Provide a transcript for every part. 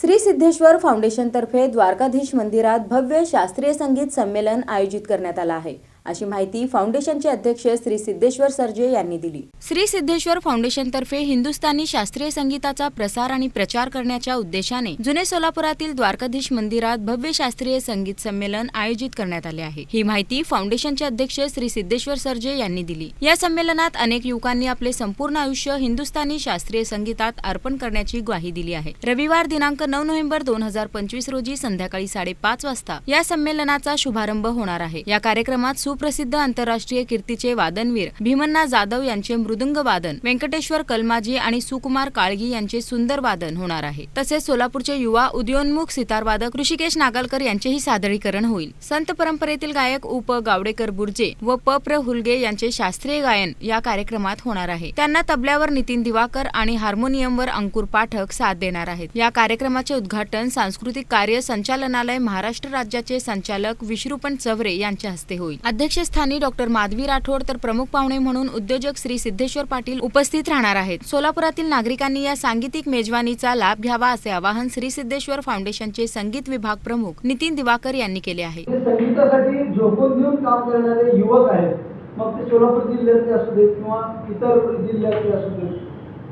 श्री सिद्धेश्वर फाउंडेशनतर्फे द्वारकाधीश मंदिरात भव्य शास्त्रीय संगीत संमेलन आयोजित करण्यात आलं आहे. अशी माहिती फाउंडेशनचे अध्यक्ष श्री सिद्धेश्वर सरजे यांनी दिली. श्री सिद्धेश्वर फाउंडेशनतर्फे हिंदुस्थानी शास्त्रीय संगीताचा प्रसार आणि प्रचार करण्याच्या उद्देशाने जुने सोलापुरातील द्वारकाधीश मंदिरात भव्य शास्त्रीय संगीत संमेलन आयोजित करण्यात आले आहे. ही माहिती फाउंडेशनचे अध्यक्ष श्री सिद्धेश्वर सरजे यांनी दिली. या संमेलनात अनेक युवकांनी आपले संपूर्ण आयुष्य हिंदुस्थानी शास्त्रीय संगीतात अर्पण करण्याची ग्वाही दिली आहे. रविवार दिनांक नऊ नोव्हेंबर दोन हजार पंचवीस रोजी संध्याकाळी साडेपाच वाजता या संमेलनाचा शुभारंभ होणार आहे. या कार्यक्रमात सुप्रसिद्ध आंतरराष्ट्रीय कीर्तीचे वादनवीर भीमन्ना जाधव यांचे मृदुंग वादन व्यंकटेश्वर कलमाजी आणि सुकुमार काळगी यांचे सुंदर वादन होणार आहे. तसेच सोलापूरचे युवा उदयोन्मुख सितारवादक ऋषिकेश नागलकर यांचेही सादरीकरण होईल. संत परंपरेतील गायक उप गावडेकर बुर्जे व प प्र हुलगे यांचे शास्त्रीय गायन या कार्यक्रमात होणार आहे. त्यांना तबल्यावर नितीन दिवाकर आणि हार्मोनियमवर अंकुर पाठक साथ देणार आहेत. या कार्यक्रमाचे उद्घाटन सांस्कृतिक कार्य संचालनालय महाराष्ट्र राज्याचे संचालक विश्रुपण चवरे यांच्या हस्ते होईल. अध्यक्षस्थानी डॉक्टर माधवी राठोड तर प्रमुख पाहुणे म्हणून उद्योजक श्री सिद्धेश्वर पाटील उपस्थित राहणार आहेत. सोलापुरातील नागरिकांनी या सांगीतिक मेजवानीचा लाभ घ्यावा असे आवाहन श्री सिद्धेश्वर फाउंडेशनचे संगीत विभाग प्रमुख नितीन दिवाकर यांनी केले आहे. संगीतासाठी झोपून देऊन काम करणारे युवक आहेत. मग ते सोलापूर जिल्ह्यातले असू देत किंवा इतर जिल्ह्यातले असू देत.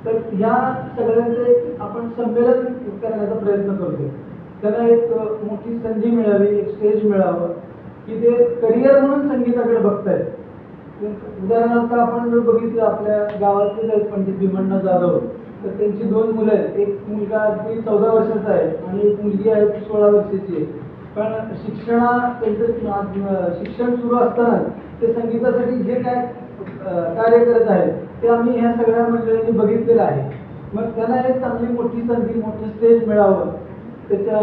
तर ह्या सगळ्यांचे एक आपण संमेलन करण्याचा प्रयत्न करतो त्यांना एक मोठी संधी मिळावी एक स्टेज मिळावं. की ते करिअर म्हणून संगीताकडे बघतायत. उदाहरणार्थ आपण जर बघितलं आपल्या गावातलेच आहेत पंडित भीमण्णा जाधव तर त्यांची दोन मुलं आहेत. एक मुलगा अगदी चौदा वर्षाचा आहे आणि एक मुलगी आहे ती सोळा वर्षाची आहे. पण शिक्षणा त्यांचं शिक्षण सुरू असताना ते संगीतासाठी जे काय कार्य करत आहेत ते आम्ही ह्या सगळ्या मंडळींनी बघितलेलं आहे. मग त्यांना एक चांगली मोठी संधी मोठं स्टेज मिळावं. त्याच्या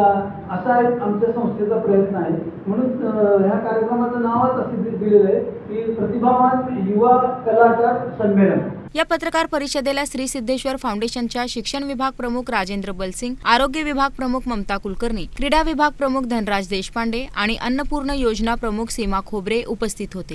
असा एक आमच्या संस्थेचा प्रयत्न आहे. म्हणून ह्या कार्यक्रमाचं नावच असं दिलेलं आहे की प्रतिभावान युवा कलाकार संमेलन. या पत्रकार परिषदेला श्री सिद्धेश्वर फाउंडेशनच्या शिक्षण विभाग प्रमुख राजेंद्र बलसिंग आरोग्य विभाग प्रमुख ममता कुलकर्णी क्रीडा विभाग प्रमुख धनराज देशपांडे आणि अन्नपूर्ण योजना प्रमुख सीमा खोबरे उपस्थित होते.